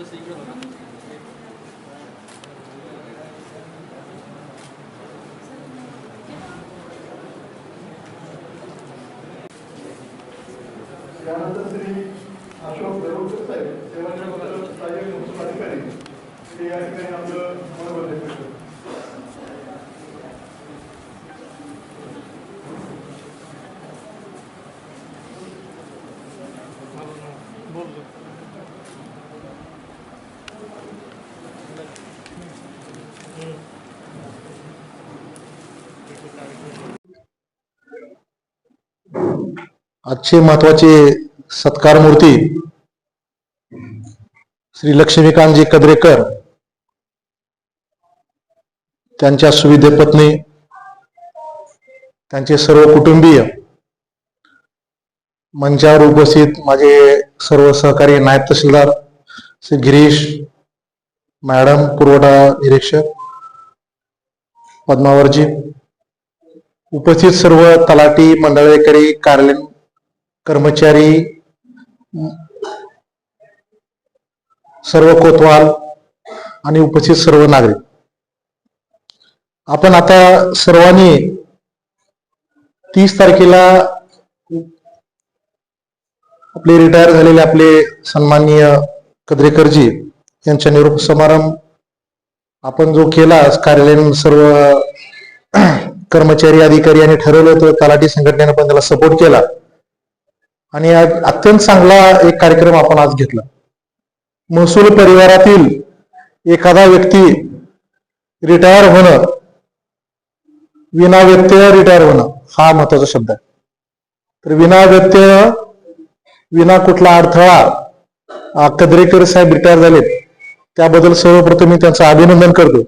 थोडस इकडे बघा. त्यानंतर श्री अशोक देवकर साहेब आजचे महत्त्वाचे सत्कार मूर्ती श्री लक्ष्मीकांतजी कद्रेकर त्यांच्या सुविधे पत्नी त्यांचे सर्व कुटुंबीय मंचावर उपस्थित माझे सर्व सहकारी नायब तहसीलदार श्री गिरीश मॅडम पुरवठा निरीक्षक पद्मावरजी उपस्थित सर्व तलाठी मंडळेकरी कार्यालयीन कर्मचारी सर्व कोतवाल आणि उपस्थित सर्व नागरिक. आपण आता सर्वांनी तीस तारखेला आपले रिटायर झालेले आपले सन्माननीय कद्रेकरजी यांच्या निरोप समारंभ आपण जो केला कार्यालयीन सर्व कर्मचारी अधिकारी आणि ठरवलं होतं तलाठी संघटनेनं पण त्याला सपोर्ट केला. आणि अत्यंत चांगला एक कार्यक्रम आपण आज घेतला. महसूल परिवारातील एखादा व्यक्ती रिटायर होणं विना व्यत्यय रिटायर होणं हा महत्त्वाचा शब्द आहे. तर विना व्यत्यय विना कुठला अडथळा कदरेकर साहेब रिटायर झालेत. त्याबद्दल सर्वप्रथम मी त्यांचं अभिनंदन करतो.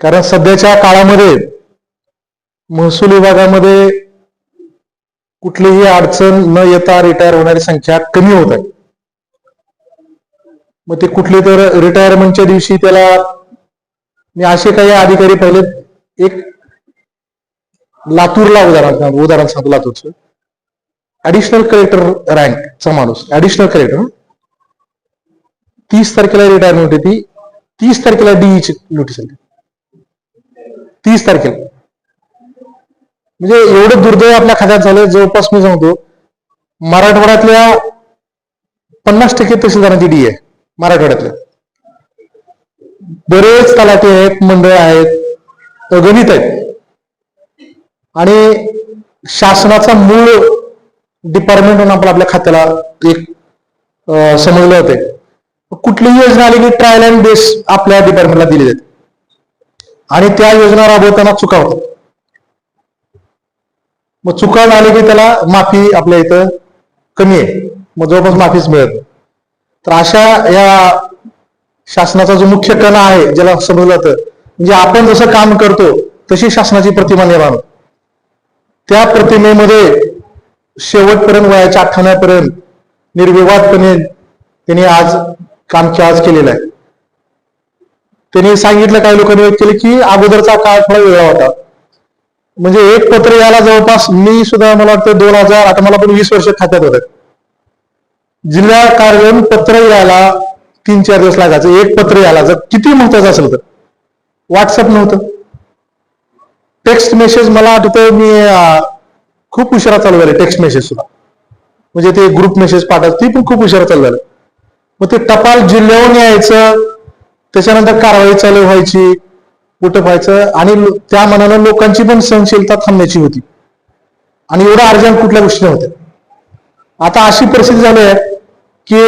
कारण सध्याच्या काळामध्ये महसूल विभागामध्ये कुठलीही अडचण न येता रिटायर होणारी संख्या कमी होत आहे. मग ते कुठली तर रिटायरमेंटच्या दिवशी त्याला मी असे काही अधिकारी पाहिले एक लातूरला उदाहरण उदाहरण सांगतो लातूरचं. ऍडिशनल कलेक्टर रँकचा माणूस ऍडिशनल कलेक्टर तीस तारखेला रिटायरमेंट होती तीस तारखेला डीईची नोटीस आली. तीस तारखेला. म्हणजे एवढं दुर्दैव आपल्या खात्यात झालं जवळपास मी सांगतो मराठवाड्यातल्या पन्नास टक्के तहसीलदारांची डी आहे मराठवाड्यातल्या. बरेच तलाटे आहेत मंडळ आहेत अगणित आहेत. आणि शासनाचा मूळ डिपार्टमेंट म्हणून आपण आपल्या खात्याला एक समजलं समजले होते कुठलीही योजना आली की ट्रायल अँड बेस आपल्या डिपार्टमेंटला दिली जाते. आणि त्या योजना राबवताना चुका होतात. मग चुका झाली की त्याला माफी आपल्या इथं कमी आहे. मग जवळपास माफीच मिळत तर अशा या शासनाचा जो मुख्य कणा आहे ज्याला समजलं जातं म्हणजे आपण जसं काम करतो तशी शासनाची प्रतिमा निर्माण त्या प्रतिमेमध्ये शेवटपर्यंत वयाच्या अठ्ठाण्यापर्यंत निर्विवादपणे त्यांनी आज काम आज केलेलं आहे. त्यांनी सांगितलं काही लोकांनी केलं की अगोदरचा काळ थोडा वेगळा होता. म्हणजे एक पत्र यायला जवळपास मी सुद्धा मला वाटतं दोन हजार आता मला पण वीस वर्ष खात्यात होत. जिल्हा कार्यालयीन पत्र यायला तीन चार दिवस लागायचं. एक पत्र यायला जर किती महत्वाचं असेल तर. व्हॉट्सअप नव्हतं. टेक्स्ट मेसेज मला आठवतं मी खूप उशिरा चालू झाले टेक्स्ट मेसेज सुद्धा. म्हणजे ते ग्रुप मेसेज पाठवत ती पण खूप उशिरा चालू झालं. मग ते टपाल जिल्ह्याहून यायचं. त्याच्यानंतर कारवाई चालू व्हायची. कुठं व्हायचं? आणि त्या मनानं लोकांची पण सहनशीलता थांबण्याची होती. आणि एवढं अर्जंट कुठल्या गोष्टी नव्हत्या. आता अशी परिस्थिती झाली आहे की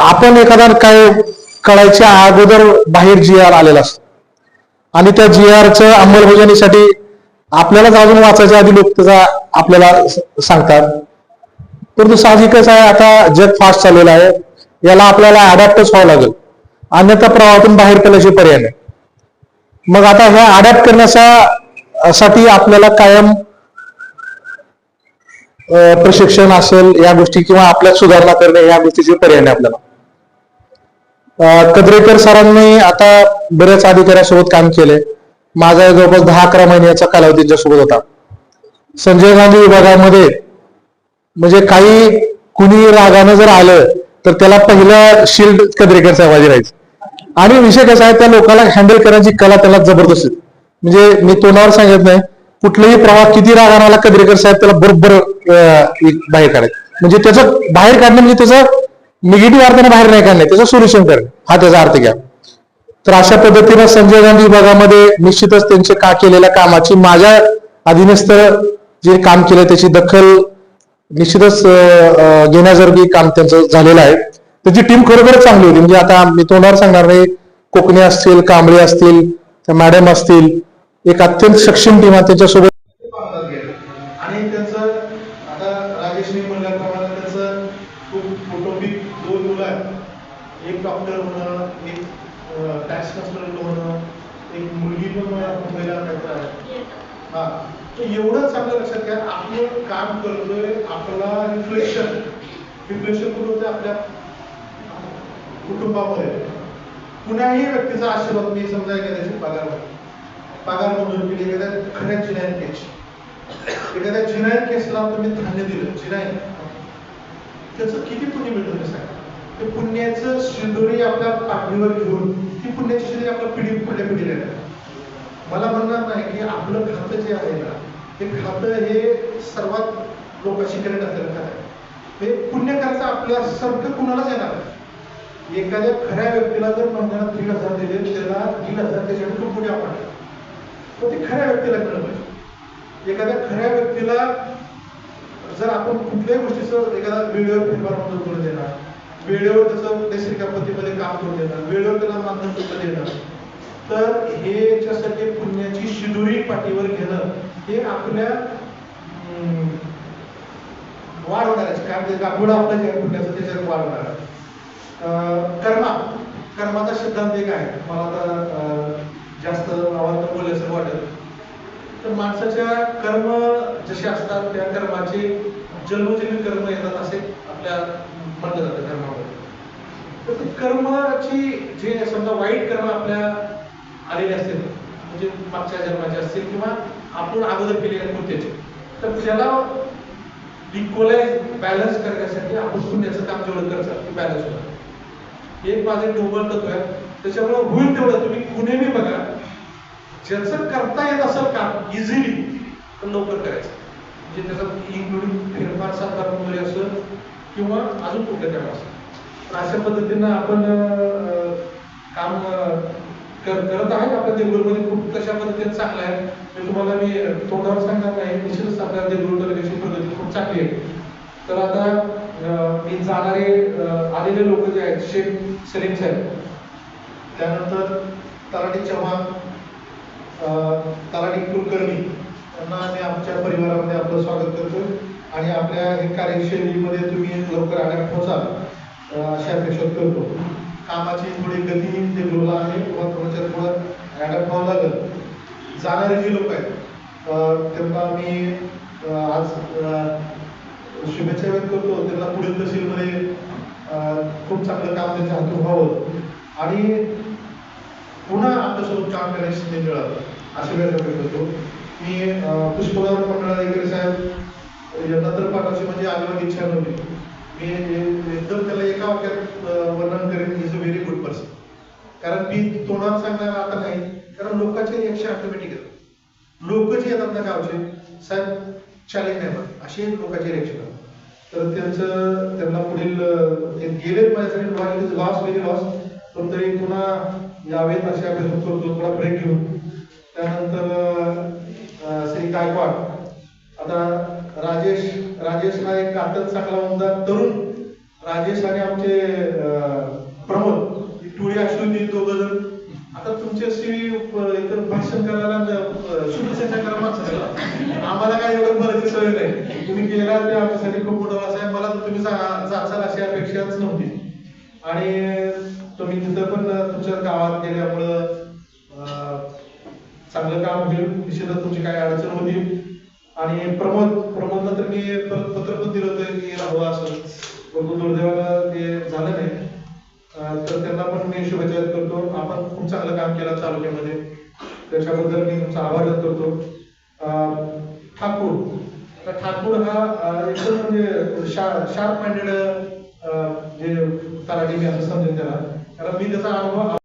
आपण एखादा काय कळायच्या अगोदर बाहेर जी आर आलेला असतो. आणि त्या जी आरच्या अंमलबजावणीसाठी आपल्यालाच अजून वाचायच्या आधी लोक त्याचा आपल्याला सांगतात. परंतु साहजिकच आहे आता जग फास्ट चाललेलं आहे. याला आपल्याला अडॅप्टच व्हावं लागेल. अन्यथा प्रवाहातून बाहेर पडल्याचे पर्याय नाही. मग आता ह्या अडॅप्ट करण्याचा साठी आपल्याला कायम प्रशिक्षण असेल या गोष्टी किंवा आपल्यात सुधारणा करणे या गोष्टीचे पर्याय नाही आपल्याला. कद्रेकर सरांनी आता बऱ्याच अधिकाऱ्यासोबत काम केले. माझा जवळपास दहा अकरा महिन्याचा कालावधी त्यांच्यासोबत होता. संजय गांधी विभागामध्ये म्हणजे काही कुणी रागानं जर आलं तर त्याला पहिलं शिल्ड कद्रेकर साहेबाजी राहायचं. आणि विषय कसा आहे त्या लोकांना हँडल करण्याची कला त्याला जबरदस्त म्हणजे मी तोंडावर सांगत नाही कुठलाही प्रवाह किती राग आला कदरेकर साहेब त्याला बरोबर बाहेर काढायचं म्हणजे त्याचं बाहेर काढणं म्हणजे त्याचं निगेटिव्ह अर्थाने बाहेर नाही काढणे त्याचं सोल्युशन करणे हा त्याचा अर्थ घ्या. तर अशा पद्धतीनं संजय गांधी विभागामध्ये निश्चितच त्यांचे का केलेल्या कामाची माझ्या अधीनस्थ जे काम केलं त्याची दखल निश्चितच अं, घेण्यासारखी काम त्यांचं झालेलं आहे. त्याची टीम खरोखरच चांगली होती. म्हणजे आता मी तोंडावर सांगणार नाही कोकणी असतील कांबळे असतील त्या मॅडम असतील एक अत्यंत सक्षम टीम आहे त्याच्यासोबत आणि त्यांचं आता राजेशने म्हणल्याप्रमाणे त्यांचं खूप कौटुंबिक दोन मुलं आहेत. एक डॉक्टर होणं एक टॅक्स कन्सल्टंट होणं एक मुलगी पण मला मुंबईला काहीतरी आहे. हा एवढं चांगलं लक्षात घ्या आपलं काम करतोय आपला रिफ्लेक्शन रिफ्लेक्शन कुठं होतं? आपल्या कुटुंबामध्ये कुणाही व्यक्तीचा आशीर्वाद मी समजा एखाद्याची पगार पगार मंजूर केली एखाद्या खऱ्या जिनायत केस एखाद्या चिनायन केसला तुम्ही धान्य दिलं चिनायन त्याचं किती पुण्य मिळतं ते सांगा. ते पुण्याचं शिंदोरी आपल्या पाठीवर घेऊन ती पुण्याची शिंदोरी आपल्या पिढी पुढल्या पिढीला येणार. मला म्हणणार नाही की आपलं खातं जे आहे ना ते खातं हे सर्वात लोकांशी कनेक्ट असलेलं खातं हे ते आपल्या आपल्यासारखं कुणालाच येणार एखाद्या खऱ्या व्यक्तीला जर महिन्याला दीड हजार दिले त्याला दीड हजार त्याच्याकडे पुढे आपण तर ते खऱ्या व्यक्तीला कळलं पाहिजे. एखाद्या खऱ्या व्यक्तीला जर आपण कुठल्याही गोष्टीचं एखादा वेळेवर फेरफार मदत करून देणार वेळेवर त्याचं नैसर्गिक आपत्तीमध्ये काम करून देणार वेळेवर त्याला मानधन सुद्धा देणार तर हे याच्यासाठी पुण्याची शिदुरी पाठीवर घेणं हे आपल्या वाढ होणार आहे. काय म्हणजे गाठोडं आपलं जे पुण्याचं त्याच्यात वाढ होणार आहे. कर्मा. कर्माचा सिद्धांत एक आहे. मला आता जास्त आवाज बोलायचं वाटत. तर माणसाच्या कर्म जसे असतात त्या कर्माचे जन्मजन्मी कर्म येतात असे आपल्या म्हणलं जातं कर्मामध्ये तर ते कर्माची जे समजा वाईट कर्म आपल्या आलेले असतील म्हणजे मागच्या जन्माचे असतील किंवा आपण अगोदर केलेल्या कृत्याचे तर त्याला इक्वलाइज बॅलन्स करण्यासाठी आपण पुण्याचं काम जेवढं करतात ते बॅलन्स होतं. एक माझं डोंगर तत्व आहे त्याच्यामुळे होईल तेवढं तुम्ही कुणीही बघा. ज्याचं करता येत असेल काम इझिली तर लवकर करायचं. म्हणजे त्याचा इन्क्लुडिंग फेरफार सातबार वगैरे असं किंवा अजून कुठल्या काम असं. तर अशा पद्धतीनं आपण काम कर- करत आहे. आपल्या देगलूरमध्ये खूप कशा पद्धतीने चांगलं आहे मी तुम्हाला मी तोंडावर सांगणार नाही. निश्चितच आपल्या देगलूर तालुक्याची प्रगती खूप चांगली आहे. तर आता मी जाणारे आलेले लोक जे आहेत शेख सलीम साहेब. त्यानंतर तलाठी चव्हाण तलाठी कुलकर्णी. यांना आम्ही आमच्या परिवारामध्ये आपलं स्वागत करतो आणि आपल्या हे कार्यशैलीमध्ये तुम्ही लवकर आड्यात पोचाल अशी अपेक्षा करतो. कामाची थोडी गती ते लोला आहे किंवा थोडंसं थोडं ॲडप्ट व्हावं लागेल. जाणारे जे लोक आहेत त्यांना मी आज शुभेच्छा व्यक्त करतो. त्यांना पुढील तहसीलमध्ये खूप चांगलं काम त्यांच्या हातून व्हावं. आणि पुन्हा आमच्यासोबत काम करण्याची संधी मिळावं अशी व्यक्त करतो. मी अं, पुष्पगाव मंडळाधिकारी साहेब यांना तर पाठवायची म्हणजे अजिबात इच्छा नव्हती. मी एकदम त्याला एका वाक्यात वर्णन करेन is a very good person कारण मी तोंडात सांगणार आता नाही. कारण लोकांचे रिॲक्शन ऑटोमॅटिक येतात. लोक जे येतात ना गावचे साहेब चॅलेंज नाही बघ. असे लोकांचे रिएक्शन तर त्यांचं त्यांना पुढील गेले ते गेलेत माझ्यासाठी लॉस व्हेरी लॉस पण तरी पुन्हा यावेत असे अभ्यास करतो. थोडा ब्रेक घेऊन. त्यानंतर श्री गायकवाड. आता राजेश राजेश हा एक कातन चांगला म्हणतात तरुण. राजेश आणि आमचे अं, प्रमोद. टुळी अश्विनी अशी दोघं जण. आता तुमच्याशी इतर भाषण करायला शुभेच्छा करा माणसं एवढं नाही. तुम्ही केला ते आमच्यासाठी खूप मोठं वास आहे. मला तर तुम्ही जाचाल अशी अपेक्षाच नव्हती. आणि तुम्ही तिथं पण तुमच्या गावात गेल्यामुळं अं, चांगलं काम होईल. निश्चितच तुमची काय अडचण होती. आणि प्रमोद प्रमोदला तर मी पत्र पण दिलं होतं की राहू असं परंतु दुर्दैवानं ते झालं नाही. तर त्यांना पण मी शुभेच्छा करतो आपण खूप चांगलं काम केलं तालुक्यामध्ये. त्याच्याबद्दल मी तुमचा आभार करतो. अं, ठाकूर. तर ठाकूर हा अं, एकदम म्हणजे शार्प माइंडेड जे तलाठी मी असं समजेन त्याला कारण मी त्याचा अनुभव